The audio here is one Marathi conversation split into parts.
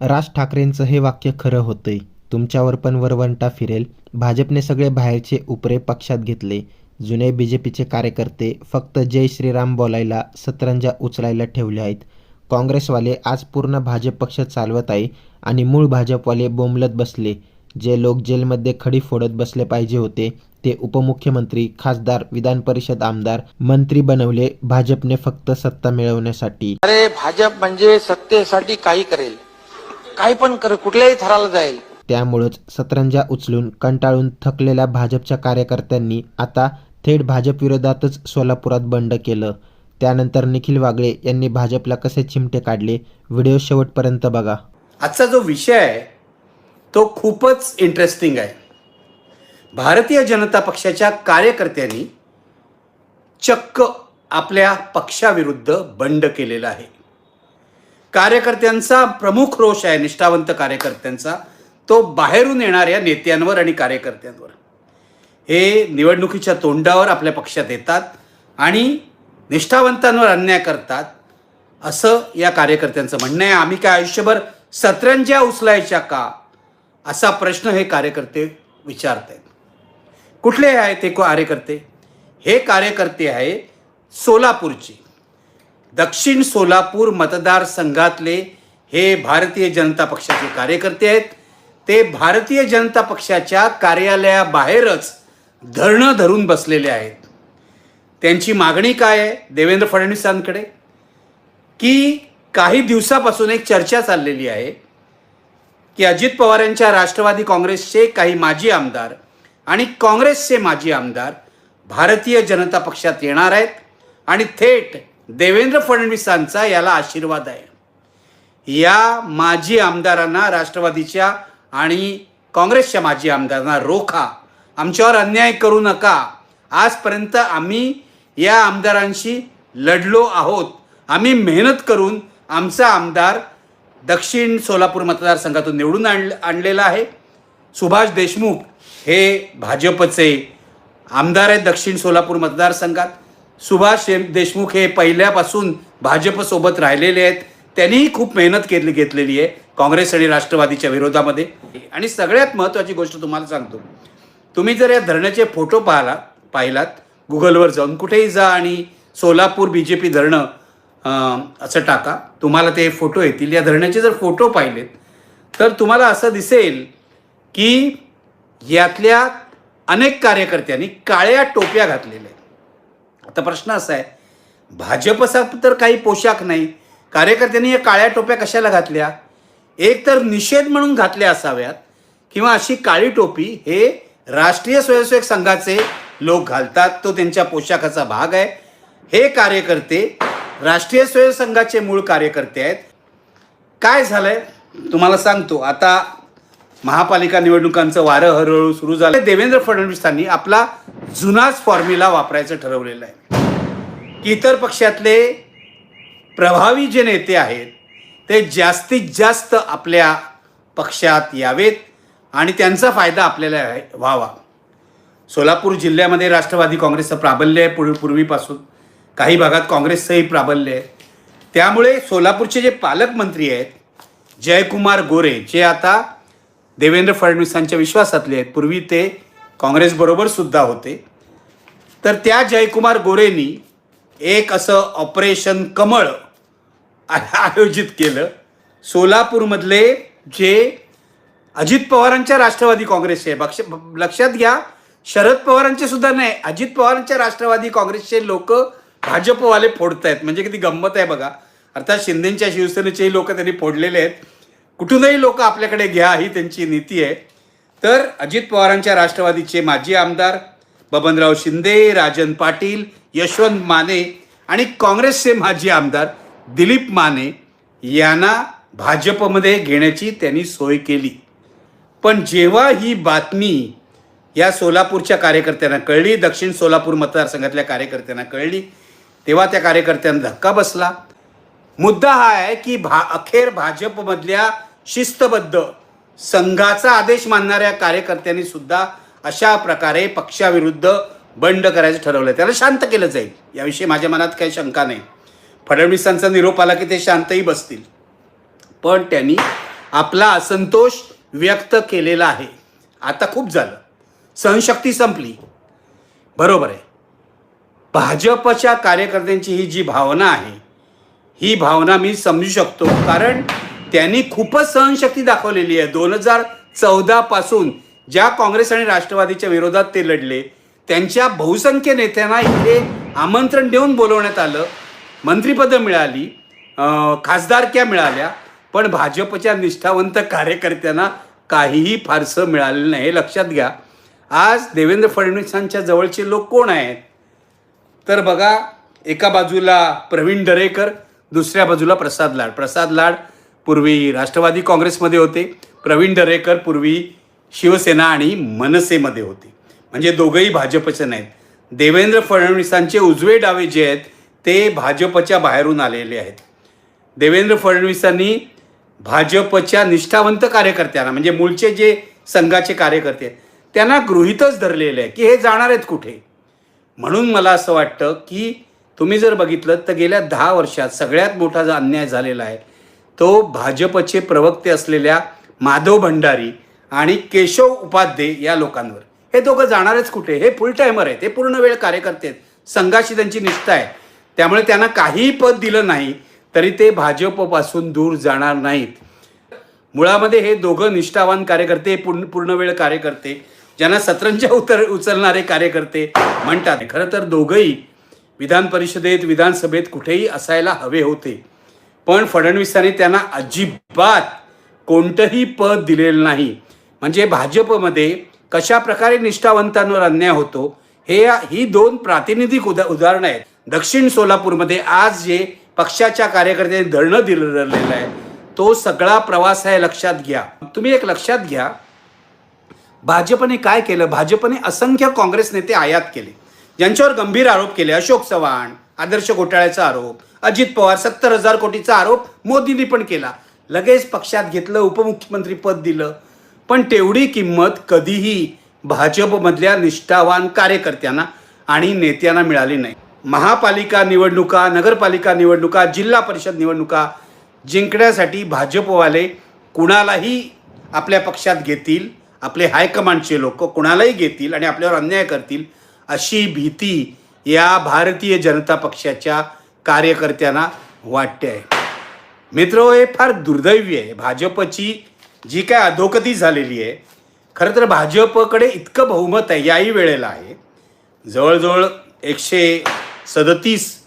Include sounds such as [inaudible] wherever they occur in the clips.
राज ठाकरेंचं हे वाक्य खरं होतंय. तुमच्यावर पण वरवंटा फिरेल. भाजपने सगळे बाहेरचे उपरे पक्षात घेतले. जुने बी जे पीचे कार्यकर्ते फक्त जय श्रीराम बोलायला सतरंजा उचलायला ठेवले आहेत. काँग्रेसवाले आज पूर्ण भाजप पक्ष चालवत आहे आणि मूळ भाजपवाले बोंबलत बसले. जे लोक जेलमध्ये खडी फोडत बसले पाहिजे होते ते उपमुख्यमंत्री खासदार विधान परिषद आमदार मंत्री बनवले भाजपने फक्त सत्ता मिळवण्यासाठी. अरे भाजप म्हणजे सत्तेसाठी काही करेल. काही पण कर कुठल्याही थराला जाईल. त्यामुळंच सतरंजा उचलून कंटाळून थकलेल्या भाजपच्या कार्यकर्त्यांनी आता थेट भाजप विरोधातच सोलापुरात बंड केलं. त्यानंतर निखिल वागळे यांनी भाजपला कसे चिमटे काढले व्हिडिओ शेवटपर्यंत बघा. आजचा जो विषय आहे तो खूपच इंटरेस्टिंग आहे. भारतीय जनता पक्षाच्या कार्यकर्त्यांनी चक्क आपल्या पक्षाविरुद्ध बंड केलेला आहे. कार्यकर्त्यांचा प्रमुख रोष आहे निष्ठावंत कार्यकर्त्यांचा तो बाहेरून येणाऱ्या नेत्यांवर आणि कार्यकर्त्यांवर. हे निवडणुकीच्या तोंडावर आपल्या पक्षात येतात आणि निष्ठावंतांवर अन्याय करतात असं या कार्यकर्त्यांचं म्हणणं आहे. आम्ही काय आयुष्यभर सतरंज्या उचलायच्या का? असा प्रश्न हे कार्यकर्ते विचारत आहेत कुठले आहे ते कार्यकर्ते? हे कार्यकर्ते आहे सोलापूरचे. दक्षिण सोलापूर मतदारसंघातले हे भारतीय जनता पक्षाचे कार्यकर्ते आहेत. ते भारतीय जनता पक्षाच्या कार्यालयाबाहेरच धरणं धरून बसलेले आहेत. त्यांची मागणी काय आहे देवेंद्र फडणवीसांकडे? की काही दिवसापासून एक चर्चा चाललेली आहे की अजित पवार यांच्या राष्ट्रवादी काँग्रेसचे काही माजी आमदार आणि काँग्रेसचे माजी आमदार भारतीय जनता पक्षात येणार आहेत आणि थेट देवेंद्र फडणवीसांचा याला आशीर्वाद आहे. या माजी आमदारांना राष्ट्रवादीच्या आणि काँग्रेसच्या माजी आमदारांना रोखा. आमच्यावर अन्याय करू नका. आजपर्यंत आम्ही या आमदारांशी लढलो आहोत. आम्ही मेहनत करून आमचा आमदार दक्षिण सोलापूर मतदारसंघातून निवडून आण आणलेला आहे. सुभाष देशमुख हे भाजपचे आमदार आहेत दक्षिण सोलापूर मतदारसंघात. सुभाष देशमुख हे पहिल्यापासून भाजपसोबत राहिलेले आहेत. त्यांनीही खूप मेहनत केली घेतलेली आहे काँग्रेस आणि राष्ट्रवादीच्या विरोधामध्ये. आणि सगळ्यात महत्त्वाची गोष्ट तुम्हाला सांगतो. तुम्ही जर या धरणाचे फोटो पाहला पाहिलात गुगलवर जाऊन कुठेही जा आणि सोलापूर बी जे पी धरणं असं टाका. तुम्हाला ते फोटो येतील. या धरणाचे जर फोटो पाहिलेत तर तुम्हाला असं दिसेल की यातल्या अनेक कार्यकर्त्यांनी काळ्या टोप्या घातलेल्या आहेत. आता प्रश्न असा आहे भाजपचा तर काही पोशाख नाही कार्यकर्त्यांनी या काळ्या टोप्या कशाला घातल्या? एक तर निषेध म्हणून घातल्या असाव्यात किंवा अशी काळी टोपी हे राष्ट्रीय स्वयंसेवक संघाचे लोक घालतात तो त्यांच्या पोशाखाचा भाग आहे. हे कार्यकर्ते राष्ट्रीय स्वयंसेवक संघाचे मूळ कार्यकर्ते आहेत. काय झालंय? तुम्हाला सांगतो. आता महापालिका निवडणुकांचं वारं हळूहळू सुरू झालं. देवेंद्र फडणवीसांनी आपला जुनाच फॉर्म्युला वापरायचं ठरवलेलं आहे. की इतर पक्षातले प्रभावी जे नेते आहेत ते जास्तीत जास्त आपल्या पक्षात यावेत आणि त्यांचा फायदा आपल्याला व्हावा. सोलापूर जिल्ह्यामध्ये राष्ट्रवादी काँग्रेसचं प्राबल्य आहे पूर्वी पूर्वीपासून. काही भागात काँग्रेसचंही प्राबल्य आहे. त्यामुळे सोलापूरचे जे पालकमंत्री आहेत जयकुमार गोरे जे आता देवेंद्र फडणवीसांच्या विश्वासातले आहेत. पूर्वी ते काँग्रेसबरोबर सुद्धा होते. तर त्या जयकुमार गोरेंनी एक असं ऑपरेशन कमळ [laughs] आयोजित केलं. सोलापूरमधले जे अजित पवारांच्या राष्ट्रवादी काँग्रेसचे बक्ष लक्षात घ्या शरद पवारांचे सुद्धा नाही. अजित पवारांच्या राष्ट्रवादी काँग्रेसचे लोक भाजपवाले फोडत आहेत म्हणजे किती गंमत आहे बघा. अर्थात शिंदेच्या शिवसेनेचेही लोक त्यांनी फोडलेले आहेत. कुठूनही लोक आपल्याकडे घ्या ही त्यांची नीती आहे. तर अजित पवारांच्या राष्ट्रवादीचे माजी आमदार बबनराव शिंदे राजन पाटील यशवंत माने आणि काँग्रेसचे माजी आमदार दिलीप माने यांना भाजपमध्ये घेण्याची त्यांनी सोय केली. पण जेव्हा ही बातमी या सोलापूरच्या कार्यकर्त्यांना कळली दक्षिण सोलापूर मतदारसंघातल्या कार्यकर्त्यांना कळली तेव्हा त्या कार्यकर्त्यांना धक्का बसला. मुद्दा हा आहे की भा अखेर भाजपमधल्या शिस्तबद्ध. संघाचा आदेश मानणाऱ्या कार्यकर्त्यांनी सुद्धा अशा प्रकारे पक्षाविरुद्ध बंड करायचं ठरवलं त्याला शांत केलं जाईल. याविषयी माझ्या मनात काही शंका नाही. फडणवीसांचा निरोप आला की ते शांतही बसतील. पण त्यांनी आपला असंतोष व्यक्त केलेला आहे. आता खूप झालं. सहनशक्ती संपली. बरोबर आहे. भाजपच्या कार्यकर्त्यांची ही जी भावना आहे ही भावना मी समजू शकतो. कारण त्यांनी खूपच सहनशक्ती दाखवलेली आहे. दोन हजार चौदा पासून ज्या काँग्रेस आणि राष्ट्रवादीच्या विरोधात ते लढले त्यांच्या बहुसंख्य नेत्यांना इथे आमंत्रण देऊन बोलवण्यात आलं. मंत्रिपदं मिळाली खासदारक्या मिळाल्या पण भाजपच्या निष्ठावंत कार्यकर्त्यांना काहीही फारसं मिळालेलं नाही. हे लक्षात घ्या. आज देवेंद्र फडणवीसांच्या जवळचे लोक कोण आहेत? तर बघा एका बाजूला प्रवीण दरेकर दुसऱ्या बाजूला प्रसाद लाड. प्रसाद लाड पूर्वी राष्ट्रवादी काँग्रेसमध्ये होते प्रवीण दरेकर पूर्वी शिवसेना आणि मनसेमध्ये होते. म्हणजे दोघंही भाजपचे नाहीत. देवेंद्र फडणवीसांचे उजवे डावे जे आहेत ते भाजपच्या बाहेरून आलेले आहेत. देवेंद्र फडणवीसांनी भाजपच्या निष्ठावंत कार्यकर्त्यांना म्हणजे मूळचे जे संघाचे कार्यकर्ते आहेत, त्यांना गृहितच धरलेले आहे की हे जाणार आहेत कुठे? म्हणून मला असं वाटतं की तुम्ही जर बघितलं तर गेल्या दहा वर्षात सगळ्यात मोठा जो अन्याय झालेला आहे तो भाजपचे प्रवक्ते असलेल्या माधव भंडारी आणि केशव उपाध्ये या लोकांवर. हे दोघं जाणारच कुठे? हे फुल टायमर आहेत. हे पूर्ण वेळ कार्यकर्ते आहेत. संघाशी त्यांची निष्ठा आहे. त्यामुळे त्यांना काहीही पद दिलं नाही तरी ते भाजपपासून दूर जाणार नाहीत. मुळामध्ये हे दोघं निष्ठावान कार्यकर्ते पूर्ण पूर्ण वेळ कार्यकर्ते ज्यांना सतरंजा उतर उचलणारे कार्यकर्ते म्हणतात. खरं तर दोघंही विधान परिषदेत विधानसभेत कुठेही असायला हवे होते. पण फडणवीसांनी त्यांना अजिबात कोणतंही पद दिलेलं नाही. म्हणजे भाजपमध्ये कशा प्रकारे निष्ठावंतांवर अन्याय होतो हे ही दोन प्रातिनिधिक उदा उदाहरणं आहेत. दक्षिण सोलापूरमध्ये आज जे पक्षाच्या कार्यकर्त्यांनी धरणं दिलं आहे तो सगळा प्रवास आहे लक्षात घ्या. तुम्ही एक लक्षात घ्या भाजपने काय केलं? भाजपने असंख्य काँग्रेस नेते आयात केले ज्यांच्यावर गंभीर आरोप केले. अशोक चव्हाण आदर्श घोटाळ्याचा आरोप. अजित पवार सत्तर हजार कोटीचा आरोप मोदींनी पण केला. लगेच पक्षात घेतलं उपमुख्यमंत्री पद दिलं. पण तेवढी किंमत कधीही भाजपमधल्या निष्ठावान कार्यकर्त्यांना आणि नेत्यांना मिळाली नाही. महापालिका निवडणुका नगरपालिका निवडणुका जिल्हा परिषद निवडणुका जिंकण्यासाठी भाजपवाले कुणालाही आपल्या पक्षात घेतील आपले हायकमांडचे लोक कुणालाही घेतील आणि आपल्यावर अन्याय करतील अशी भीती या भारतीय जनता पक्षाच्या कार्यकर्त्यांना वाटते आहे. मित्र हे फार दुर्दैवी आहे. भाजपची जी काय अधोगती झालेली आहे खरं तर भाजपकडे इतकं बहुमत आहे याही वेळेला आहे. जवळजवळ एकशे सदतीस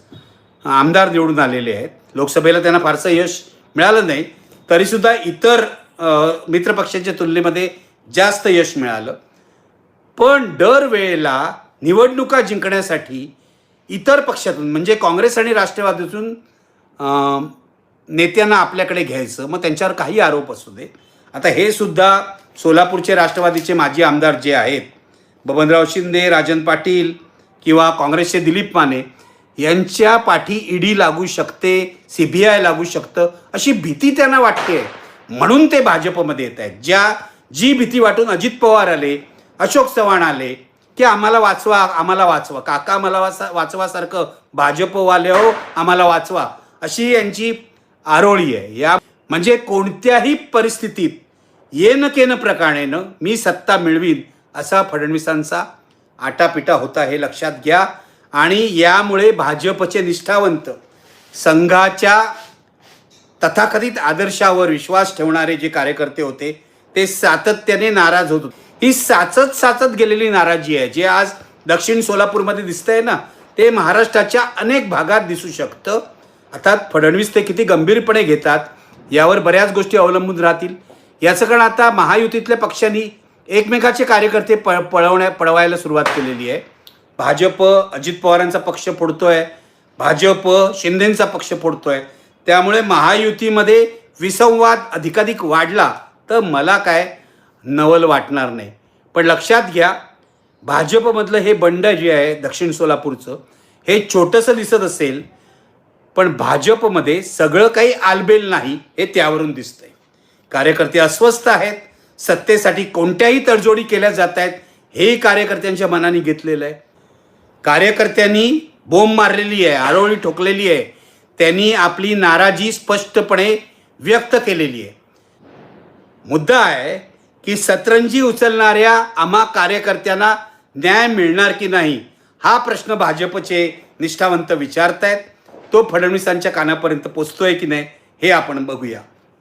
आमदार निवडून आलेले आहेत. लोकसभेला त्यांना फारसं यश मिळालं नाही. तरीसुद्धा इतर अ, मित्रपक्षांच्या तुलनेमध्ये जास्त यश मिळालं. पण दरवेळेला निवडणुका जिंकण्यासाठी इतर पक्षातून म्हणजे काँग्रेस आणि राष्ट्रवादीतून नेत्यांना आपल्याकडे घ्यायचं मग त्यांच्यावर काही आरोप असू दे. आता हे सुद्धा सोलापूरचे राष्ट्रवादीचे माजी आमदार जे आहेत बबनराव शिंदे राजन पाटील किंवा काँग्रेसचे दिलीप माने यांच्या पाठी ईडी लागू शकते सी बी आय लागू शकतं अशी भीती त्यांना वाटते. म्हणून ते भाजपमध्ये येत आहेत. ज्या जी भीती वाटून अजित पवार आले अशोक चव्हाण आले की आम्हाला वाचवा आम्हाला वाचवा. काका आम्हाला वाचा वाचवासारखं भाजपवाले हो आम्हाला वाचवा. अशी यांची आरोळी आहे. या म्हणजे कोणत्याही परिस्थितीत येन केन प्रकारेनं मी सत्ता मिळवीन असा फडणवीसांचा आटापिटा होता हे लक्षात घ्या. आणि यामुळे भाजपचे निष्ठावंत संघाच्या तथाकथित आदर्शावर विश्वास ठेवणारे जे कार्यकर्ते होते ते सातत्याने नाराज होत होते. ही साचत साचत गेलेली नाराजी आहे. जे आज दक्षिण सोलापूरमध्ये दिसतंय ना ते महाराष्ट्राच्या अनेक भागात दिसू शकतं. अर्थात फडणवीस ते किती गंभीरपणे घेतात यावर बऱ्याच गोष्टी अवलंबून राहतील. याचं कारण आता महायुतीतल्या पक्षांनी एकमेकाचे कार्यकर्ते प पळवण्या पळवायला सुरुवात केलेली आहे. भाजप अजित पवारांचा पक्ष फोडतोय. भाजप शिंदेंचा पक्ष फोडतोय. त्यामुळे महायुतीमध्ये विसंवाद अधिकाधिक वाढला. तर मला काय नवल वाटणार नाही. पण लक्षात घ्या भाजपमधलं हे बंड जे आहे दक्षिण सोलापूरचं हे छोटंसं दिसत असेल पण भाजपमध्ये सगळं काही आलबेल नाही हे त्यावरून दिसतंय. कार्यकर्ते अस्वस्थ आहेत सत्तेसाठी कोणत्याही तडजोडी केल्या जात आहेत हे कार्यकर्त्यांच्या मनाने घेतलेलं आहे. कार्यकर्त्यांनी बोंब मारलेली आहे आरोळी ठोकलेली आहे त्यांनी आपली नाराजी स्पष्टपणे व्यक्त केलेली आहे. मुद्दा आहे की सतरंजी उचलणाऱ्या आम्हा कार्यकर्त्यांना न्याय मिळणार की नाही हा प्रश्न भाजपचे निष्ठावंत विचारतायत. तो फडणवीसांच्या कानापर्यंत पोचतोय की नाही हे आपण बघूया.